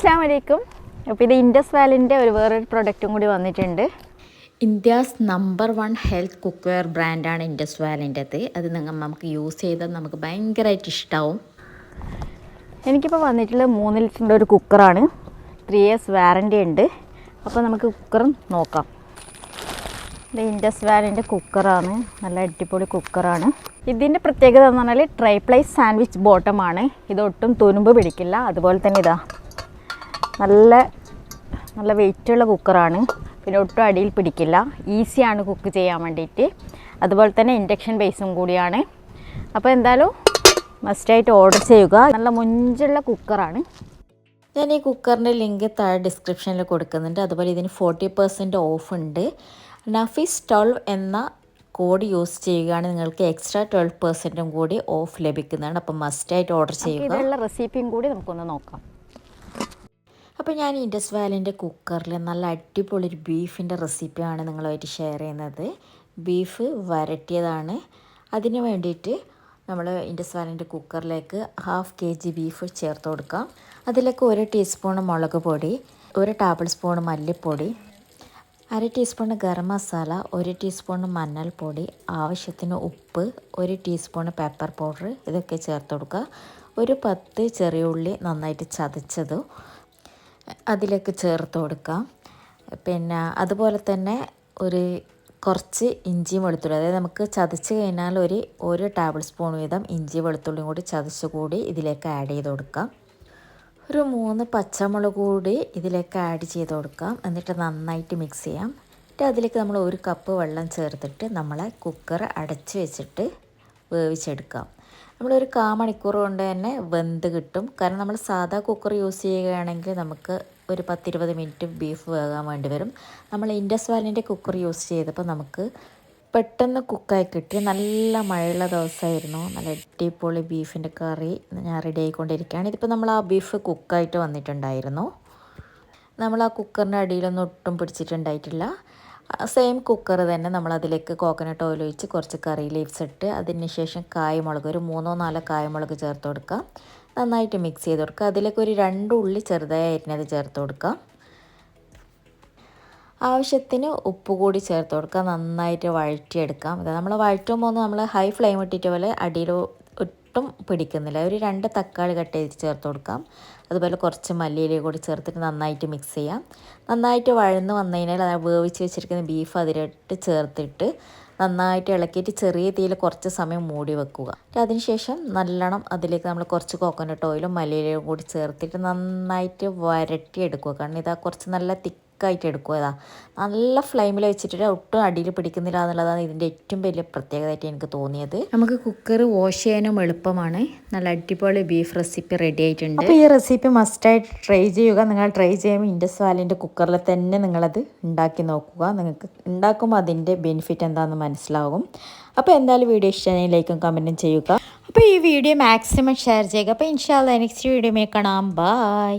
അസ്സാം വലൈക്കും അപ്പോൾ ഇത് ഇൻഡസ് വാലിന്റെ ഒരു വേറൊരു പ്രൊഡക്റ്റും കൂടി വന്നിട്ടുണ്ട്. India's number one health cookware ബ്രാൻഡാണ് ഇൻഡസ് വാലിന്റെത് അത് നിങ്ങൾ നമുക്ക് യൂസ് ചെയ്താൽ നമുക്ക് ഭയങ്കരമായിട്ട് ഇഷ്ടമാവും എനിക്കിപ്പോൾ വന്നിട്ടുള്ളത് മൂന്ന് ലിറ്ററിന്റെ ഒരു കുക്കറാണ് ത്രീ ഇയേഴ്സ് വാറന്റി ഉണ്ട്. അപ്പോൾ നമുക്ക് കുക്കറും നോക്കാം. ഇത് ഇൻഡസ് വാലിന്റെ കുക്കറാണ് നല്ല അടിപൊളി കുക്കറാണ് ഇതിന്റെ പ്രത്യേകത എന്ന് പറഞ്ഞാൽ ട്രൈപ്ലൈസ് സാൻഡ്വിച്ച് ബോട്ടമാണ് ഇതൊട്ടും തുനുമ്പ് പിടിക്കില്ല. അതുപോലെ തന്നെ ഇതാ. നല്ല നല്ല വെയിറ്റുള്ള കുക്കറാണ്. പിന്നെ ഒട്ടും അടിയിൽ പിടിക്കില്ല. ഈസിയാണ് കുക്ക് ചെയ്യാൻ വേണ്ടിയിട്ട്. അതുപോലെ തന്നെ ഇൻഡക്ഷൻ ബേസും കൂടിയാണ്. അപ്പോൾ എന്തായാലും മസ്റ്റായിട്ട് ഓർഡർ ചെയ്യുക. നല്ല മുഞ്ചുള്ള കുക്കറാണ്. ഞാൻ ഈ കുക്കറിന്റെ ലിങ്ക് താഴെ ഡിസ്ക്രിപ്ഷനിൽ കൊടുക്കുന്നുണ്ട്. അതുപോലെ ഇതിന് ഫോർട്ടി പെർസെന്റ് ഓഫ് ഉണ്ട്. നഫീസ് ട്വൽവ് എന്ന കോഡ് യൂസ് ചെയ്യുകയാണെങ്കിൽ നിങ്ങൾക്ക് എക്സ്ട്രാ ട്വൽവ് പെർസെന്റും കൂടി ഓഫ് ലഭിക്കുന്നതാണ്. അപ്പം മസ്റ്റായിട്ട് ഓർഡർ ചെയ്യുക. ഇതിനുള്ള റെസിപ്പിയും കൂടി നമുക്കൊന്ന് നോക്കാം. അപ്പോൾ ഞാൻ ഇൻഡസ് വാലിന്റെ കുക്കറിൽ നല്ല അടിപൊളി ഒരു ബീഫിന്റെ റെസിപ്പിയാണ് നിങ്ങളുമായിട്ട് ഷെയർ ചെയ്യുന്നത്. ബീഫ് വരട്ടിയതാണ്. അതിന് വേണ്ടിയിട്ട് നമ്മൾ ഇൻഡസ് വാലിന്റെ കുക്കറിലേക്ക് ഹാഫ് കെ ജി ബീഫ് ചേർത്ത് കൊടുക്കാം. അതിലേക്ക് ഒരു ടീസ്പൂൺ മുളക് പൊടി ഒരു ടേബിൾ സ്പൂൺ മല്ലിപ്പൊടി അര ടീസ്പൂൺ ഗരം മസാല ഒരു ടീസ്പൂൺ മഞ്ഞൾപ്പൊടി ആവശ്യത്തിന് ഉപ്പ് ഒരു ടീസ്പൂൺ പെപ്പർ പൗഡർ ഇതൊക്കെ ചേർത്ത് കൊടുക്കുക. ഒരു പത്ത് ചെറിയ ഉള്ളി നന്നായിട്ട് ചതച്ചതും അതിലേക്ക് ചേർത്ത് കൊടുക്കാം പിന്നെ അതുപോലെ തന്നെ ഒരു കുറച്ച് ഇഞ്ചി വെളുത്തുള്ളി അതായത് നമുക്ക് ചതച്ച് കഴിഞ്ഞാൽ ഒരു ഒരു ടേബിൾ സ്പൂൺ വീതം ഇഞ്ചി വെളുത്തുള്ളിയും കൂടി ചതച്ച് കൂടി ഇതിലേക്ക് ആഡ് ചെയ്ത് കൊടുക്കാം ഒരു മൂന്ന് പച്ചമുളക് കൂടി ഇതിലേക്ക് ആഡ് ചെയ്ത് കൊടുക്കാം എന്നിട്ട് നന്നായിട്ട് മിക്സ് ചെയ്യാം. എന്നിട്ട് അതിലേക്ക് നമ്മൾ ഒരു കപ്പ് വെള്ളം ചേർത്തിട്ട് നമ്മളെ കുക്കർ അടച്ച് വെച്ചിട്ട് വേവിച്ചെടുക്കാം നമ്മളൊരു കാ മണിക്കൂർ കൊണ്ട് തന്നെ വെന്ത് കിട്ടും. കാരണം നമ്മൾ സാധാ കുക്കർ യൂസ് ചെയ്യുകയാണെങ്കിൽ നമുക്ക് ഒരു പത്തിരുപത് മിനിറ്റ് ബീഫ് വേകാൻ വേണ്ടി വരും. നമ്മൾ ഇൻഡസ് വാലിന്റെ കുക്കർ യൂസ് ചെയ്തപ്പോൾ നമുക്ക് പെട്ടെന്ന് കുക്കായി കിട്ടി. നല്ല മഴയുള്ള ദിവസമായിരുന്നു. നല്ല അടിപൊളി ബീഫിന്റെ കറി ഞാൻ റെഡി ആയിക്കൊണ്ടിരിക്കുകയാണ്. ഇതിപ്പോൾ നമ്മൾ ആ ബീഫ് കുക്കായിട്ട് വന്നിട്ടുണ്ടായിരുന്നു. നമ്മൾ ആ കുക്കറിന്റെ അടിയിലൊന്നും ഒട്ടും പിടിച്ചിട്ടുണ്ടായിട്ടില്ല. സെയിം കുക്കർ തന്നെ നമ്മൾ അതിലേക്ക് കോക്കനട്ട് ഓയിൽ ഒഴിച്ച് കുറച്ച് കറി ലീവ്സ് ഇട്ട് അതിന് ശേഷം കായമുളക് ഒരു മൂന്നോ നാലോ കായമുളക് ചേർത്ത് കൊടുക്കുക. നന്നായിട്ട് മിക്സ് ചെയ്ത് കൊടുക്കുക. അതിലേക്ക് ഒരു രണ്ട് ഉള്ളി ചെറുതായി അരിഞ്ഞത് ചേർത്ത് കൊടുക്കുക. ആവശ്യത്തിന് ഉപ്പ് കൂടി ചേർത്ത് കൊടുക്കുക. നന്നായിട്ട് വഴറ്റിയെടുക്കാം. ഇത് നമ്മൾ വഴറ്റുമ്പോൾ നമ്മൾ ഹൈ ഫ്ലെയിം ഇട്ടിട്ട് പോലെ അടിയിൽ ഒട്ടും പിടിക്കുന്നില്ല. ഒരു രണ്ട് തക്കാളി കട്ട് ചെയ്ത് ചേർത്ത് കൊടുക്കാം. അതുപോലെ കുറച്ച് മല്ലിയില കൂടി ചേർത്തിട്ട് നന്നായിട്ട് മിക്സ് ചെയ്യാം. നന്നായിട്ട് വഴന്ന് വന്നു കഴിഞ്ഞാൽ അത് വേവിച്ച് വെച്ചിരിക്കുന്ന ബീഫ് അതിലിട്ട് ചേർത്തിട്ട് നന്നായിട്ട് ഇളക്കിയിട്ട് ചെറിയ തീയിൽ കുറച്ച് സമയം മൂടി വെക്കുക. അതിനുശേഷം നല്ലോണം അതിലേക്ക് നമ്മൾ കുറച്ച് കോക്കനട്ട് ഓയിലും മല്ലിയിലയും കൂടി ചേർത്തിട്ട് നന്നായിട്ട് വരട്ടി എടുക്കുക കാരണം ഇതാ കുറച്ച് നല്ല തിക്കായിട്ട് എടുക്കുക നല്ല ഫ്ലെയിമിൽ വെച്ചിട്ട് ഒട്ടും അടിയിൽ പിടിക്കുന്നില്ല എന്നുള്ളതാണ് ഇതിന്റെ ഏറ്റവും വലിയ പ്രത്യേകതയായിട്ട് എനിക്ക് തോന്നിയത്. നമുക്ക് കുക്കർ വാഷ് ചെയ്യാനും എളുപ്പമാണ്. നല്ല അടിപൊളി ബീഫ് റെസിപ്പി റെഡി ആയിട്ടുണ്ട്. അപ്പോൾ ഈ റെസിപ്പി മസ്റ്റായിട്ട് ട്രൈ ചെയ്യുക. നിങ്ങൾ ട്രൈ ചെയ്യുമ്പോൾ ഇൻഡസ് വാലിന്റെ കുക്കറിൽ തന്നെ നിങ്ങളത് ഉണ്ടാക്കി നോക്കുക. നിങ്ങൾക്ക് ഉണ്ടാക്കുമ്പോൾ അതിന്റെ ബെനിഫിറ്റ് എന്താണെന്ന് മനസ്സിലാകും അപ്പോൾ എന്തായാലും വീഡിയോ ഇഷ്ടമായി ലൈക്കും കമന്റും ചെയ്യുക. അപ്പോൾ ഈ വീഡിയോ മാക്സിമം ഷെയർ ചെയ്യുക. അപ്പോൾ ഇൻഷാല്ല നെക്സ്റ്റ് വീഡിയോ കാണാം. ബായ്